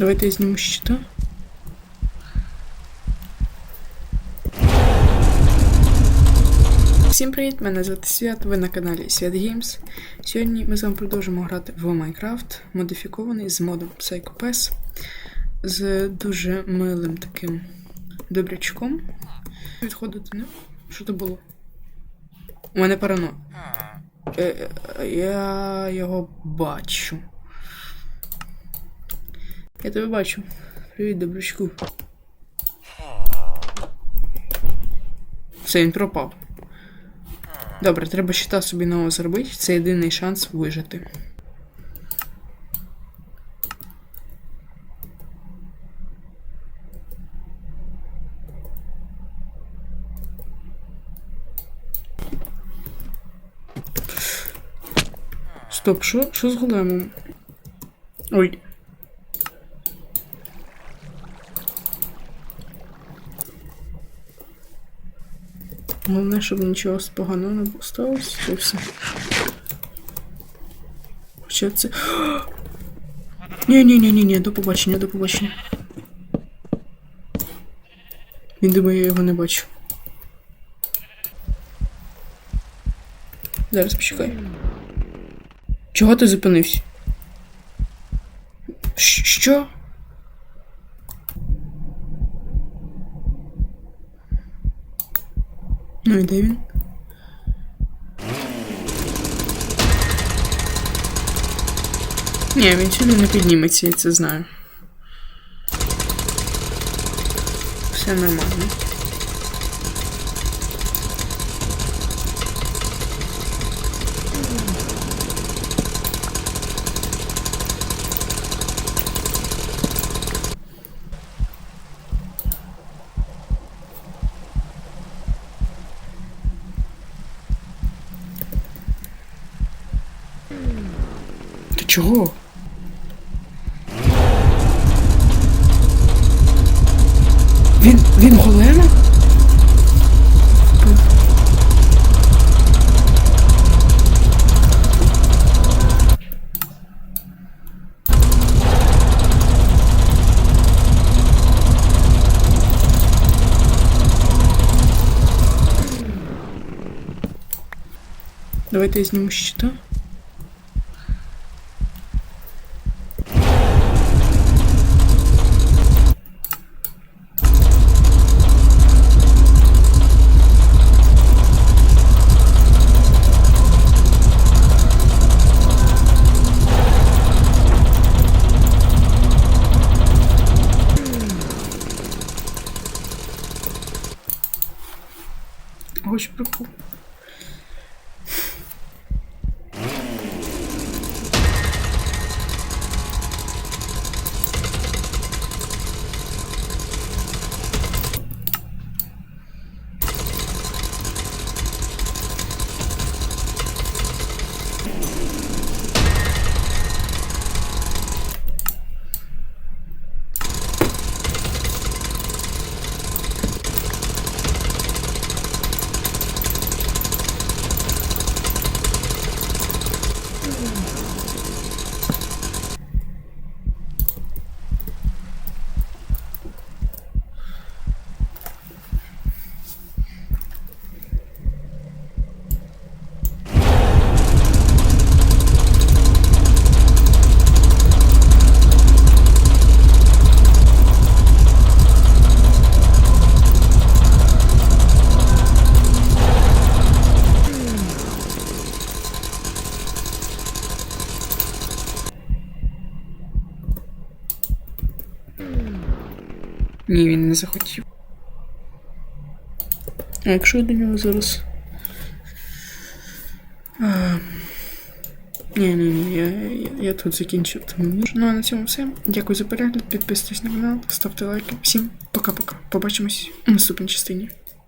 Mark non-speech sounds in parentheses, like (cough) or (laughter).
Давайте я зніму щита. Всім привіт! Мене звати Свят, ви на каналі Свят Games. Сьогодні ми з вами продовжимо грати в Minecraft, модифікований з модом Psycho Pass, з дуже милим таким добрячком. Відходити, не? Що це було? У мене парано. Е, е, я його бачу. Я тебе бачу. Привіт, добрячку. Все, він пропав. Добре, треба щита собі нового зробити. Це єдиний шанс вижити. Стоп, що? Що з големом? Ой. Головне, щоб нічого поганого не сталося, і все. Хоча це. (gasps) ні ні ні ні ні до побачення, до побачення. Він думає, я його не бачу. Зараз почекай. Чого ти зупинився? Що? Ну і де він? Ні, він сюди не підніметься, я це знаю. Все нормально. Чого? Він. він голема? Давайте я зніму щита. 하고 싶을 거. Ні, він не захотів. А якщо я до нього зараз. А... Ні, ні, ні, я, я, я тут закінчив. Тому... Ну а на цьому все. Дякую за перегляд. Підписуйтесь на канал, ставте лайки. Всім пока-пока. Побачимось у наступній частині.